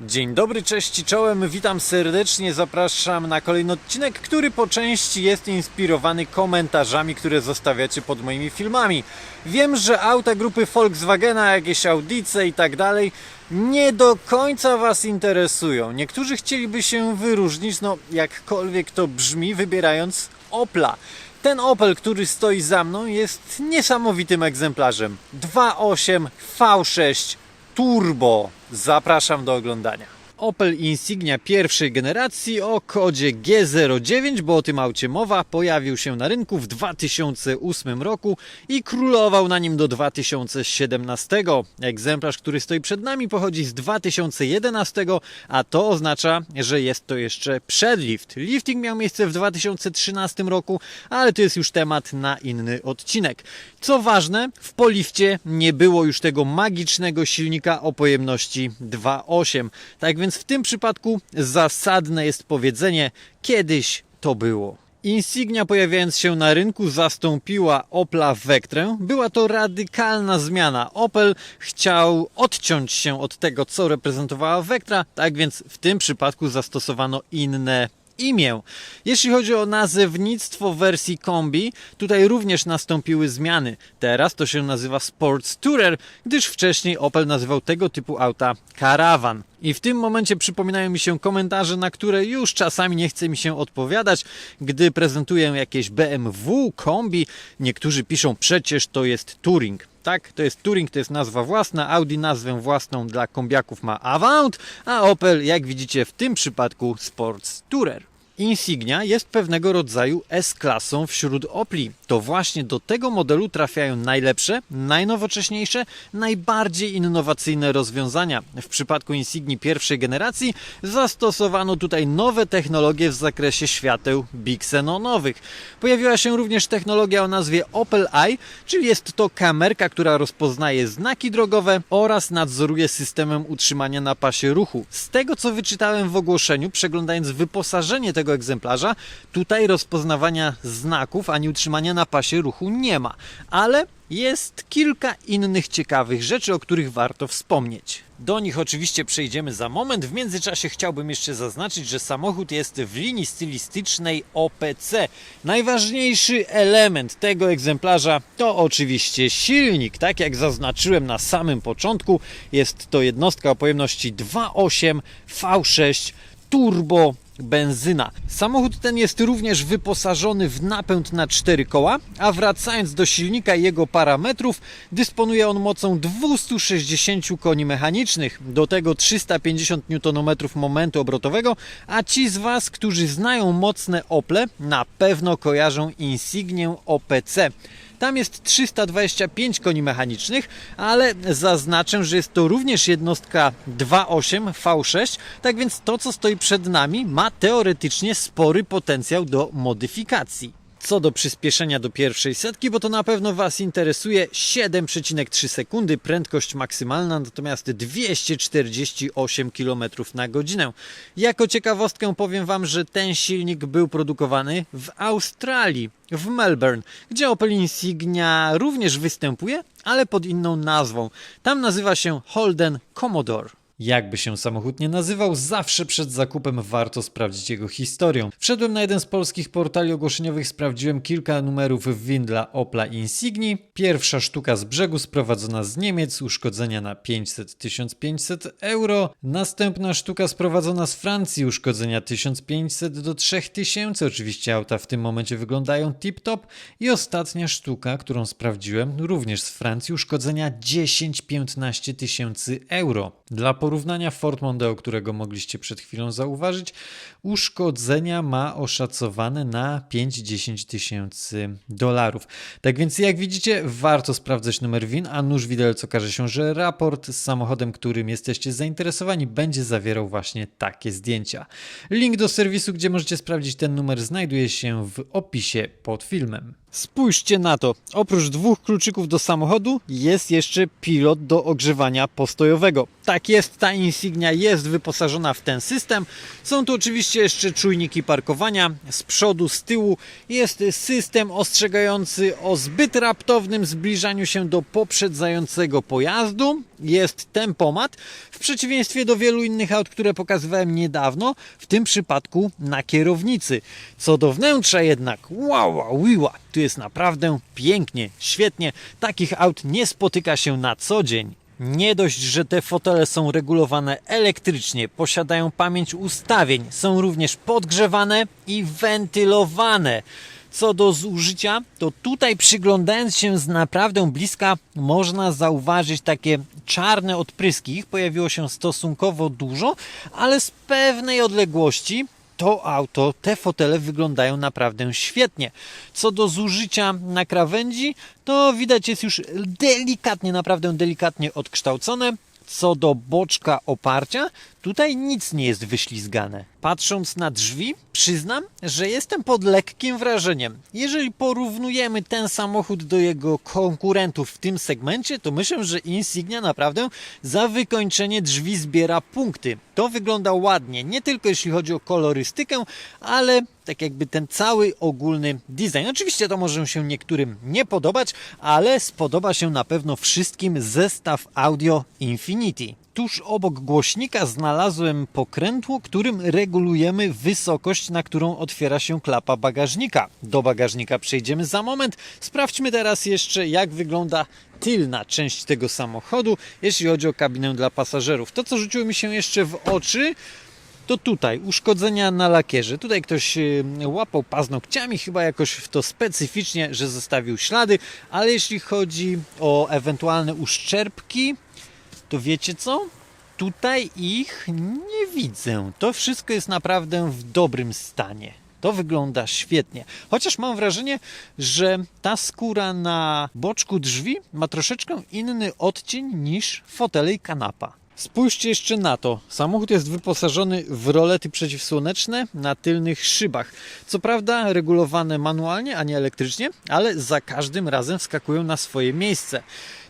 Dzień dobry, cześć i czołem, witam serdecznie, zapraszam na kolejny odcinek, który po części jest inspirowany komentarzami, które zostawiacie pod moimi filmami. Wiem, że auta grupy Volkswagena, jakieś audice i tak dalej nie do końca Was interesują. Niektórzy chcieliby się wyróżnić, no jakkolwiek to brzmi, wybierając Opla. Ten Opel, który stoi za mną, jest niesamowitym egzemplarzem. 2.8 V6 Turbo. Zapraszam do oglądania. Opel Insignia pierwszej generacji o kodzie G09, bo o tym aucie mowa, pojawił się na rynku w 2008 roku i królował na nim do 2017. Egzemplarz, który stoi przed nami, pochodzi z 2011, a to oznacza, że jest to jeszcze przedlift. Lifting miał miejsce w 2013 roku, ale to jest już temat na inny odcinek. Co ważne, w polifcie nie było już tego magicznego silnika o pojemności 2.8. Tak więc w tym przypadku zasadne jest powiedzenie kiedyś to było. Insignia pojawiając się na rynku zastąpiła Opla Vectrę. Była to radykalna zmiana. Opel chciał odciąć się od tego, co reprezentowała Vectra, tak więc w tym przypadku zastosowano inne imię. Jeśli chodzi o nazewnictwo wersji kombi, tutaj również nastąpiły zmiany. Teraz to się nazywa Sports Tourer, gdyż wcześniej Opel nazywał tego typu auta Caravan. I w tym momencie przypominają mi się komentarze, na które już czasami nie chce mi się odpowiadać, gdy prezentuję jakieś BMW, kombi. Niektórzy piszą przecież to jest Touring. Tak, to jest Touring, to jest nazwa własna. Audi nazwę własną dla kombiaków ma Avant, a Opel, jak widzicie w tym przypadku, Sports Tourer. Insignia jest pewnego rodzaju S-klasą wśród Opli. To właśnie do tego modelu trafiają najlepsze, najnowocześniejsze, najbardziej innowacyjne rozwiązania. W przypadku Insigni pierwszej generacji zastosowano tutaj nowe technologie w zakresie świateł bixenonowych. Pojawiła się również technologia o nazwie Opel Eye, czyli jest to kamerka, która rozpoznaje znaki drogowe oraz nadzoruje systemem utrzymania na pasie ruchu. Z tego co wyczytałem w ogłoszeniu, przeglądając wyposażenie tego egzemplarza, tutaj rozpoznawania znaków ani utrzymania na pasie ruchu nie ma, ale jest kilka innych ciekawych rzeczy, o których warto wspomnieć. Do nich oczywiście przejdziemy za moment. W międzyczasie chciałbym jeszcze zaznaczyć, że samochód jest w linii stylistycznej OPC. Najważniejszy element tego egzemplarza to oczywiście silnik. Tak jak zaznaczyłem na samym początku, jest to jednostka o pojemności 2.8 V6 turbo benzyna. Samochód ten jest również wyposażony w napęd na cztery koła, a wracając do silnika i jego parametrów, dysponuje on mocą 260 koni mechanicznych, do tego 350 Nm momentu obrotowego, a ci z Was, którzy znają mocne Ople, na pewno kojarzą Insignię OPC. Tam jest 325 koni mechanicznych, ale zaznaczę, że jest to również jednostka 2.8 V6, tak więc to, co stoi przed nami, ma teoretycznie spory potencjał do modyfikacji. Co do przyspieszenia do pierwszej setki, bo to na pewno Was interesuje 7,3 sekundy, prędkość maksymalna, natomiast 248 km na godzinę. Jako ciekawostkę powiem Wam, że ten silnik był produkowany w Australii, w Melbourne, gdzie Opel Insignia również występuje, ale pod inną nazwą. Tam nazywa się Holden Commodore. Jakby się samochód nie nazywał, zawsze przed zakupem warto sprawdzić jego historię. Wszedłem na jeden z polskich portali ogłoszeniowych, sprawdziłem kilka numerów win dla Opla Insigni. Pierwsza sztuka z brzegu sprowadzona z Niemiec, uszkodzenia na 500-1500 euro. Następna sztuka sprowadzona z Francji, uszkodzenia 1500 do 3000. Oczywiście auta w tym momencie wyglądają tip-top. I ostatnia sztuka, którą sprawdziłem, również z Francji, uszkodzenia 10-15 tysięcy euro. Dla porównania Ford Mondeo, którego mogliście przed chwilą zauważyć, uszkodzenia ma oszacowane na 5-10 tysięcy dolarów. Tak więc jak widzicie, warto sprawdzać numer WIN, a nuż widelec okaże się, że raport z samochodem, którym jesteście zainteresowani, będzie zawierał właśnie takie zdjęcia. Link do serwisu, gdzie możecie sprawdzić ten numer, znajduje się w opisie pod filmem. Spójrzcie na to. Oprócz dwóch kluczyków do samochodu jest jeszcze pilot do ogrzewania postojowego. Tak jest, ta Insignia jest wyposażona w ten system. Są tu oczywiście jeszcze czujniki parkowania z przodu, z tyłu. Jest system ostrzegający o zbyt raptownym zbliżaniu się do poprzedzającego pojazdu. Jest tempomat. Przeciwieństwie do wielu innych aut, które pokazywałem niedawno, w tym przypadku na kierownicy. Co do wnętrza jednak, wow, wow, tu jest naprawdę pięknie, świetnie. Takich aut nie spotyka się na co dzień. Nie dość, że te fotele są regulowane elektrycznie, posiadają pamięć ustawień, są również podgrzewane i wentylowane. Co do zużycia, to tutaj przyglądając się z naprawdę bliska, można zauważyć takie czarne odpryski. Ich pojawiło się stosunkowo dużo, ale z pewnej odległości to auto, te fotele wyglądają naprawdę świetnie. Co do zużycia na krawędzi, to widać jest już delikatnie, naprawdę delikatnie odkształcone. Co do boczka oparcia, tutaj nic nie jest wyślizgane. Patrząc na drzwi, przyznam, że jestem pod lekkim wrażeniem. Jeżeli porównujemy ten samochód do jego konkurentów w tym segmencie, to myślę, że Insignia naprawdę za wykończenie drzwi zbiera punkty. To wygląda ładnie, nie tylko jeśli chodzi o kolorystykę, ale tak jakby ten cały ogólny design. Oczywiście to może się niektórym nie podobać, ale spodoba się na pewno wszystkim zestaw audio Infinity. Tuż obok głośnika znalazłem pokrętło, którym regulujemy wysokość, na którą otwiera się klapa bagażnika. Do bagażnika przejdziemy za moment. Sprawdźmy teraz jeszcze, jak wygląda tylna część tego samochodu, jeśli chodzi o kabinę dla pasażerów. To, co rzuciło mi się jeszcze w oczy, to tutaj uszkodzenia na lakierze. Tutaj ktoś y, łapał paznokciami, chyba jakoś w to specyficznie, że zostawił ślady, ale jeśli chodzi o ewentualne uszczerbki, to wiecie co? Tutaj ich nie widzę. To wszystko jest naprawdę w dobrym stanie. To wygląda świetnie. Chociaż mam wrażenie, że ta skóra na boczku drzwi ma troszeczkę inny odcień niż fotele i kanapa. Spójrzcie jeszcze na to. Samochód jest wyposażony w rolety przeciwsłoneczne na tylnych szybach. Co prawda regulowane manualnie, a nie elektrycznie, ale za każdym razem wskakują na swoje miejsce.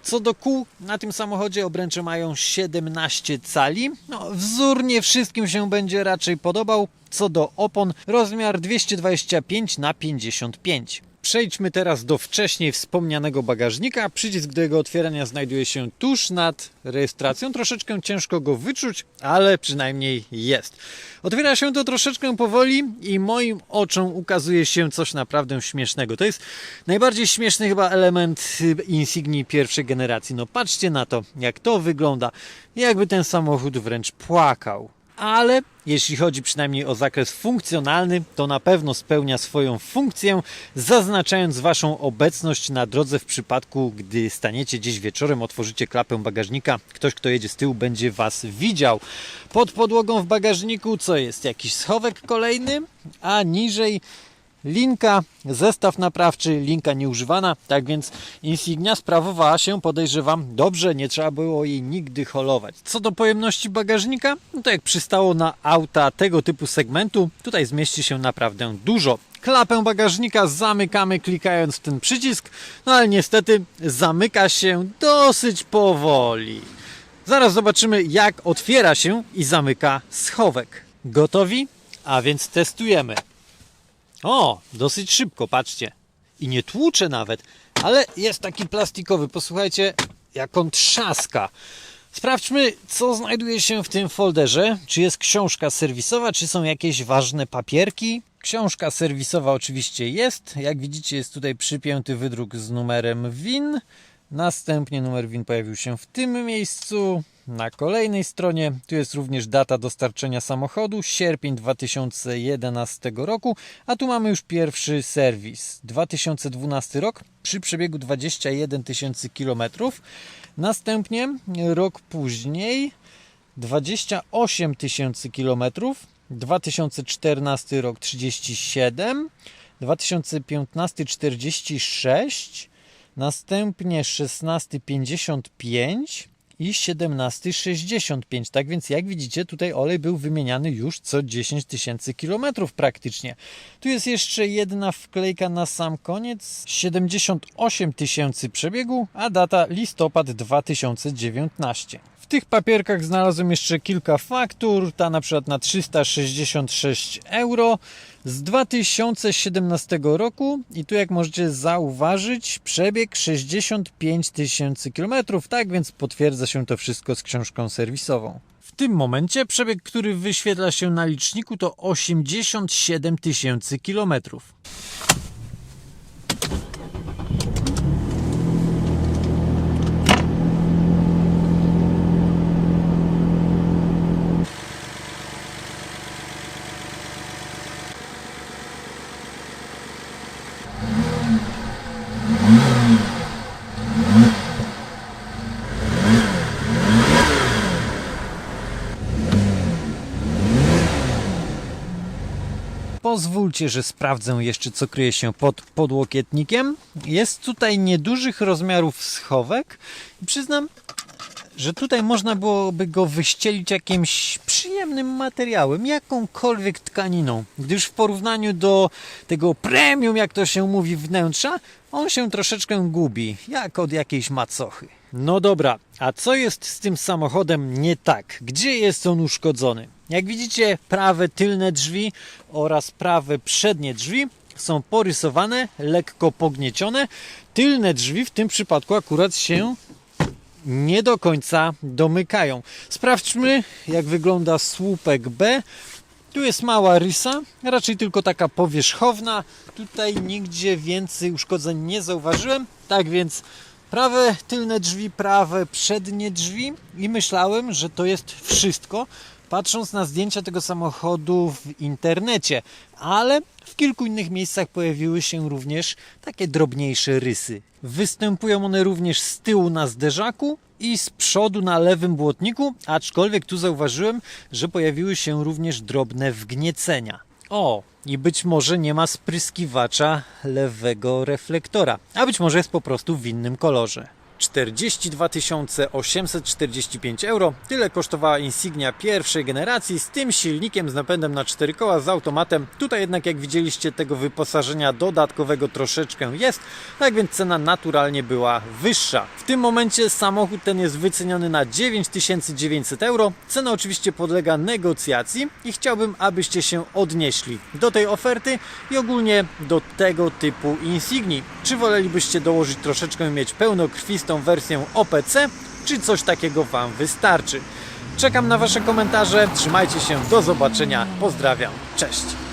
Co do kół, na tym samochodzie obręcze mają 17 cali. No, wzór nie wszystkim się będzie raczej podobał. Co do opon, rozmiar 225 na 55. Przejdźmy teraz do wcześniej wspomnianego bagażnika. Przycisk do jego otwierania znajduje się tuż nad rejestracją. Troszeczkę ciężko go wyczuć, ale przynajmniej jest. Otwiera się to troszeczkę powoli i moim oczom ukazuje się coś naprawdę śmiesznego. To jest najbardziej śmieszny chyba element Insignii pierwszej generacji. No patrzcie na to, jak to wygląda. Jakby ten samochód wręcz płakał ale jeśli chodzi przynajmniej o zakres funkcjonalny, to na pewno spełnia swoją funkcję, zaznaczając Waszą obecność na drodze w przypadku, gdy staniecie gdzieś wieczorem, otworzycie klapę bagażnika, ktoś, kto jedzie z tyłu, będzie Was widział. Pod podłogą w bagażniku co jest? Jakiś schowek kolejny, a niżej linka, zestaw naprawczy, linka nieużywana, tak więc Insignia sprawowała się, podejrzewam, dobrze, nie trzeba było jej nigdy holować. Co do pojemności bagażnika, no to jak przystało na auta tego typu segmentu, tutaj zmieści się naprawdę dużo. Klapę bagażnika zamykamy klikając w ten przycisk, no ale niestety zamyka się dosyć powoli. Zaraz zobaczymy jak otwiera się i zamyka schowek. Gotowi? A więc testujemy. O, dosyć szybko, patrzcie. I nie tłucze nawet, ale jest taki plastikowy. Posłuchajcie, jak on trzaska. Sprawdźmy, co znajduje się w tym folderze. Czy jest książka serwisowa, czy są jakieś ważne papierki. Książka serwisowa oczywiście jest. Jak widzicie, jest tutaj przypięty wydruk z numerem WIN. Następnie numer WIN pojawił się w tym miejscu. Na kolejnej stronie tu jest również data dostarczenia samochodu, sierpień 2011 roku, a tu mamy już pierwszy serwis. 2012 rok przy przebiegu 21 tysięcy kilometrów. Następnie rok później 28 tysięcy kilometrów. 2014 rok 37, 2015 46, następnie 16 55 i 17,65. Tak więc jak widzicie tutaj olej był wymieniany już co 10 tysięcy kilometrów praktycznie. Tu jest jeszcze jedna wklejka na sam koniec. 78 tysięcy przebiegu, a data listopad 2019. W tych papierkach znalazłem jeszcze kilka faktur, ta na przykład na 366 euro z 2017 roku i tu jak możecie zauważyć przebieg 65 tysięcy kilometrów, tak więc potwierdza się to wszystko z książką serwisową. W tym momencie przebieg, który wyświetla się na liczniku to 87 tysięcy kilometrów. Pozwólcie, że sprawdzę jeszcze, co kryje się pod podłokietnikiem. Jest tutaj niedużych rozmiarów schowek i przyznam, że tutaj można byłoby go wyścielić jakimś przyjemnym materiałem, jakąkolwiek tkaniną, gdyż w porównaniu do tego premium, jak to się mówi, wnętrza, on się troszeczkę gubi, jak od jakiejś macochy. No dobra, a co jest z tym samochodem nie tak? Gdzie jest on uszkodzony? Jak widzicie, prawe tylne drzwi oraz prawe przednie drzwi są porysowane, lekko pogniecione. Tylne drzwi w tym przypadku akurat się nie do końca domykają. Sprawdźmy, jak wygląda słupek B. Tu jest mała rysa, raczej tylko taka powierzchowna. Tutaj nigdzie więcej uszkodzeń nie zauważyłem. Tak więc prawe tylne drzwi, prawe przednie drzwi i myślałem, że to jest wszystko. Patrząc na zdjęcia tego samochodu w internecie, ale w kilku innych miejscach pojawiły się również takie drobniejsze rysy. Występują one również z tyłu na zderzaku i z przodu na lewym błotniku, aczkolwiek tu zauważyłem, że pojawiły się również drobne wgniecenia. O, i być może nie ma spryskiwacza lewego reflektora, a być może jest po prostu w innym kolorze. 42 845 euro. Tyle kosztowała Insignia pierwszej generacji z tym silnikiem z napędem na 4 koła z automatem. Tutaj jednak jak widzieliście tego wyposażenia dodatkowego troszeczkę jest, tak więc cena naturalnie była wyższa. W tym momencie samochód ten jest wyceniony na 9900 euro. Cena oczywiście podlega negocjacji i chciałbym abyście się odnieśli do tej oferty i ogólnie do tego typu Insignii. Czy wolelibyście dołożyć troszeczkę i mieć pełnokrwistą wersję OPC, czy coś takiego Wam wystarczy? Czekam na Wasze komentarze, trzymajcie się, do zobaczenia, pozdrawiam, cześć!